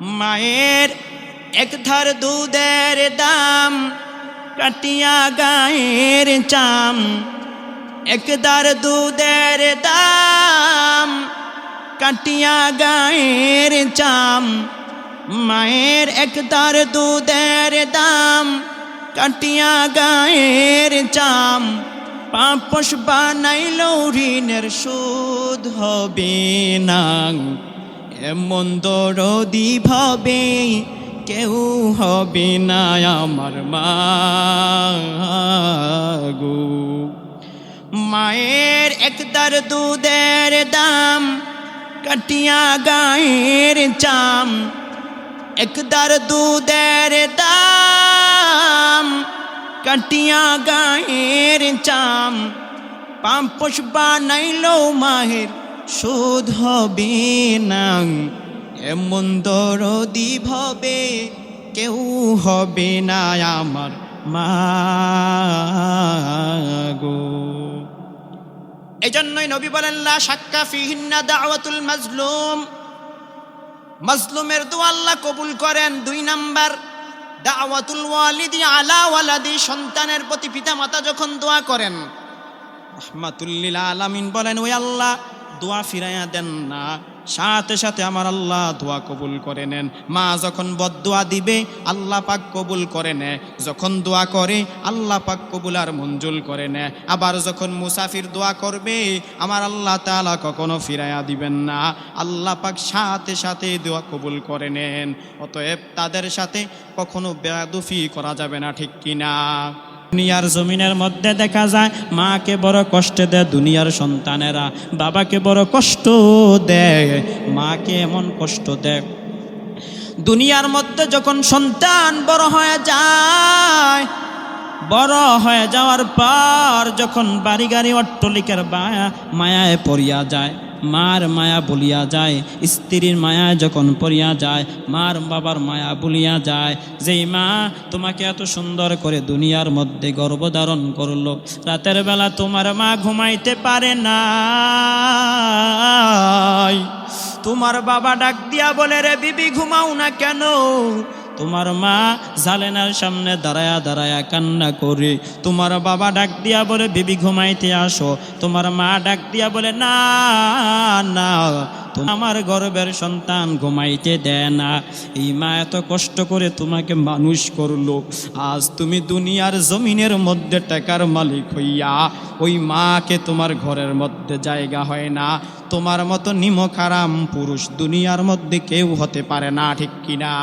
মায়ের এক ধার দুধের দাম, কাটিয়া গায়ের চাম। একদার দুধের দাম, কাটিয়া গায়ের চাম। মায়ের একদার দুধের দাম, কাটিয়া গায়ের চাম। পাপস বানাইল ঋণের সুদ হবে না। এমন দরদি ভাবে কেউ হবে না আমার মা গো। মায়ের একদার দুধের দাম, কাটিয়া গায়ের চাম। একদার দুধের দাম, কাটিয়া গায়ের চাম। পাম্পস বানাইল মাহের শোধ হবে না। এমন দরদি ভাবে কেউ হবে না আমার মা গো। এই জন্যই নবী বলেন, লা সাক্কা ফিহিন্না দাওয়াতুল মাজলুম। মাজলুমের দোয়া আল্লাহ কবুল করেন। দুই নাম্বার, দাওয়াতুল ওয়ালিদি আলা ওয়ালাদি। সন্তানের প্রতি পিতামাতা যখন দোয়া করেন রহমাতুল্লিল আলামিন, বলেন, ওই আল্লাহ দোয়া ফিরাইয়া দেন না। সাথে সাথে আমার আল্লাহ দোয়া কবুল করে নেন। মা যখন বদোয়া দিবে, আল্লাহ পাক কবুল করে নেয়। যখন দোয়া করে, আল্লাহ পাক কবুল আর মঞ্জুল করে নেয়। আবার যখন মুসাফির দোয়া করবে, আমার আল্লাহ তাআলা কখনো ফিরাইয়া দিবেন না। আল্লাহ পাক সাথে সাথে দোয়া কবুল করে নেন। অতএব তাদের সাথে কখনো বেয়াদুফি করা যাবে না, ঠিক কিনা? দুনিয়ার জমিনের মধ্যে দেখা যায়, মাকে বড় কষ্ট দেয় দুনিয়ার সন্তানেরা, বাবাকে বড় কষ্ট দেয়, মাকে এমন কষ্ট দেয়। দুনিয়ার মধ্যে যখন সন্তান বড় হয়ে যায়, বড় হয়ে যাওয়ার পর যখন বাড়ি গাড়ি অট্টলিকার মায়া মায়ায় পড়িয়া যায়। মার মায়া বলিয়া যায়, স্ত্রীর মায়া যখন পড়িয়া যায়, মার বাবার মায়া বলিয়া যায়, যেই মা তোমাকে এত সুন্দর করে দুনিয়ার মধ্যে গর্ভধারণ করল, রাতের বেলা তোমার মা ঘুমাইতে পারে না তোমার বাবা ডাক দিয়া বলে, রে বিবি, ঘুমাও না কেন? তোমার মা জালেনার সামনে দাঁড়ায়া দাঁড়ায়া কান্না করে, তোমার বাবা ডাক দিয়া বলে, বিবি, ঘুমাইতে আসো। তোমার মা ডাক দিয়া বলে, না না আমার গর্বের সন্তান ঘুমাইতে দেয় না। এই মা এত কষ্ট করে তোমাকে মানুষ করল। আজ তুমি দুনিয়ার জমিনের মধ্যে টাকার মালিক হইয়া, ওই মাকে তোমার ঘরের মধ্যে জায়গা হয় না। তোমার মতো নিমখারাম পুরুষ দুনিয়ার মধ্যে কেউ হতে পারে না, ঠিক কিনা?